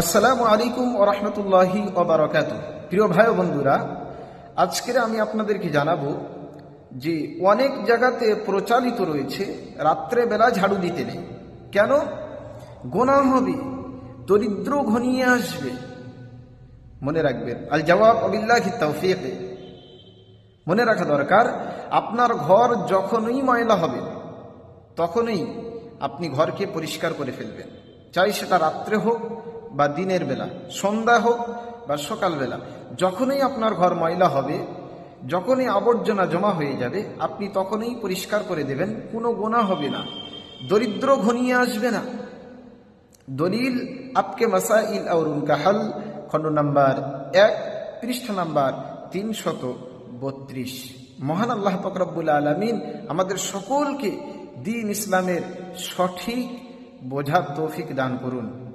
আসসালামু আলাইকুম ও রহমতুল্লাহি ওবরাকাত প্রিয় ভাই বন্ধুরা, আজকের আমি আপনাদেরকে জানাব যে অনেক জায়গাতে প্রচালিত রয়েছে রাত্রে বেলা ঝাড়ু দিতে নেই। কেন? গোনা হবে, দরিদ্র ঘনিয়ে আসবে। মনে রাখবেন, আল জবাব আবিল্লাহি তৌফিকে। মনে রাখা দরকার, আপনার ঘর যখনই ময়লা হবে, তখনই আপনি ঘরকে পরিষ্কার করে ফেলবেন। চাই সেটা রাত্রে হোক বা দিনের বেলা, সন্ধ্যা হোক বা সকালবেলা যখনই আপনার ঘর ময়লা হবে, যখনই আবর্জনা জমা হয়ে যাবে, আপনি তখনই পরিষ্কার করে দেবেন, কোনো গোনা হবে না। দরিদ্র ঘনিয়ে আসবে না। দলিল আপকে মাসাইল আর উনকা হাল, খণ্ড নাম্বার এক, পৃষ্ঠা নাম্বার তিনশত বত্রিশ। মহান আল্লাহ ফকরাবুল আলমিন আমাদের সকলকে দিন ইসলামের সঠিক বোঝার তৌফিক দান করুন।